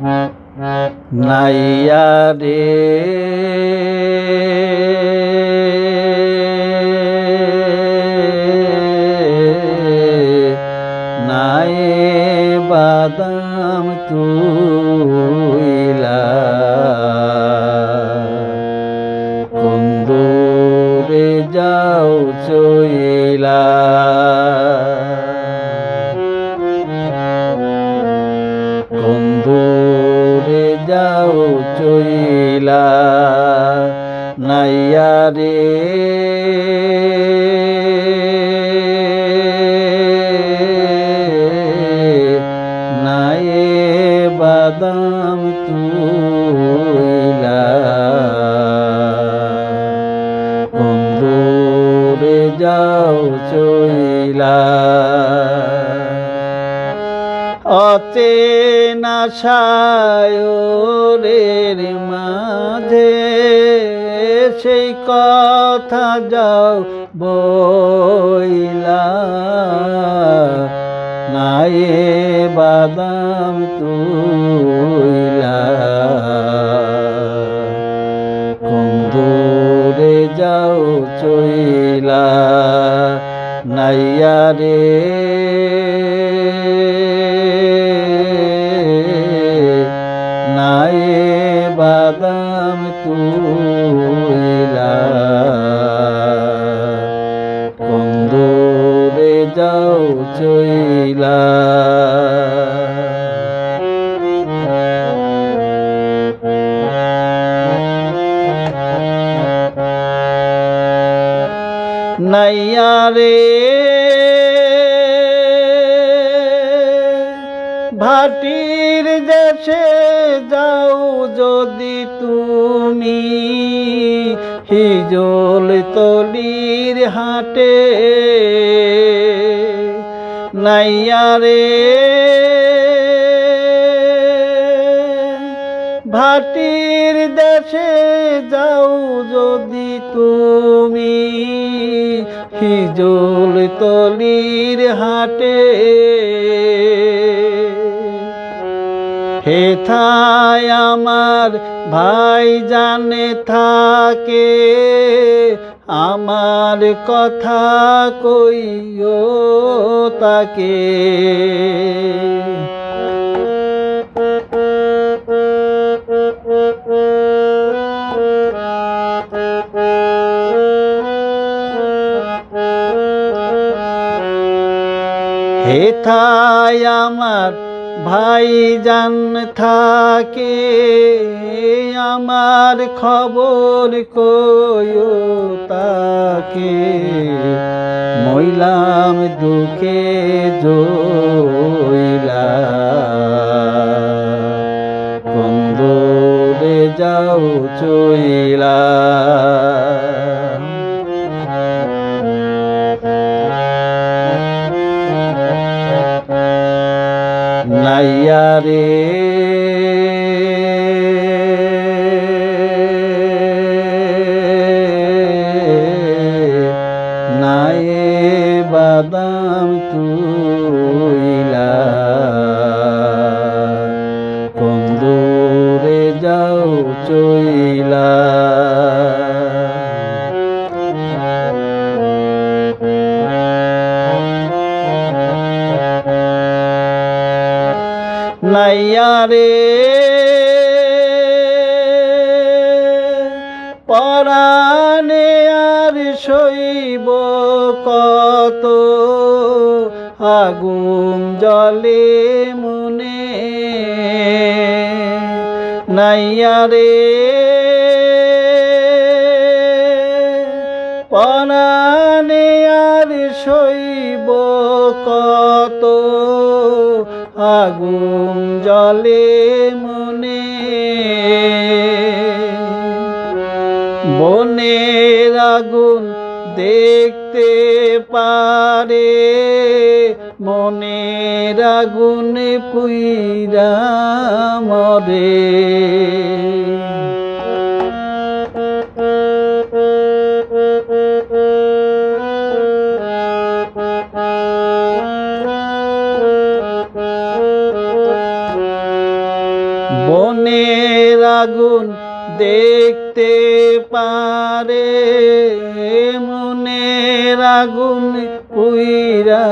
নাইয়া রে নাই বাদাম তুইলা যাও চইলা। অচেনা সায়রের মাঝে সেই কথা যাও বইলা। নায়ে বাদাম তুইলা নাইয়া রে ভাটির দেশে যাও যদি তুমি হিজল তলির হাটে নাইয়া রে ভাটির দেশে যাও যদি তুমি হিজল তলির হাটে হেথায় আমার ভাই জানে থাকে আমার কথা কইও তাকে। হেথায় আমার ভাই জান থাকে আমার খবর কয়ো তাকে? মইলাম দুঃখে জইলা। কন্দরে যাও চইলা। নাইয়া রে পরাণে আর শৈব কত আগুন জলে মনে। নাইয়া রে কত আগুন জলে মনে। বনের আগুন দেখতে পারে মনের আগুন পুইরা মরে। পারে মনের আগুন পুইরা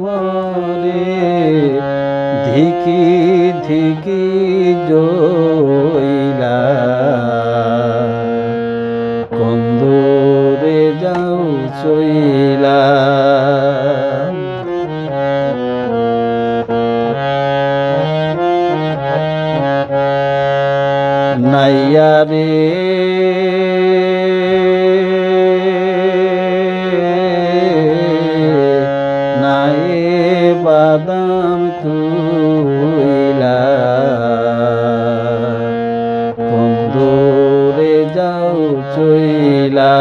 মরে ধিকি ধিকি জইলা। কন্দরে যাও চইলা। নাইয়া রে বাদাম তুইলা কন্দরে যাও চইলা।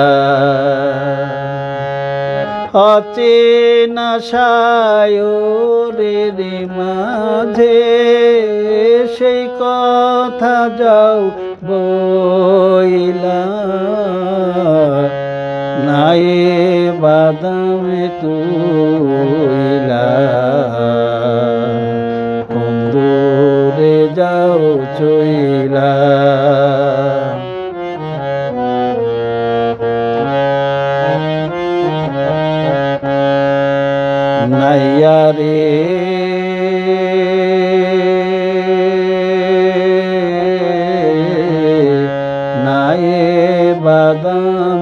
অচেনা সায়রের মাঝে, সেই কথা যাও বইলা। নাই বাদামে তুইলা তুইলা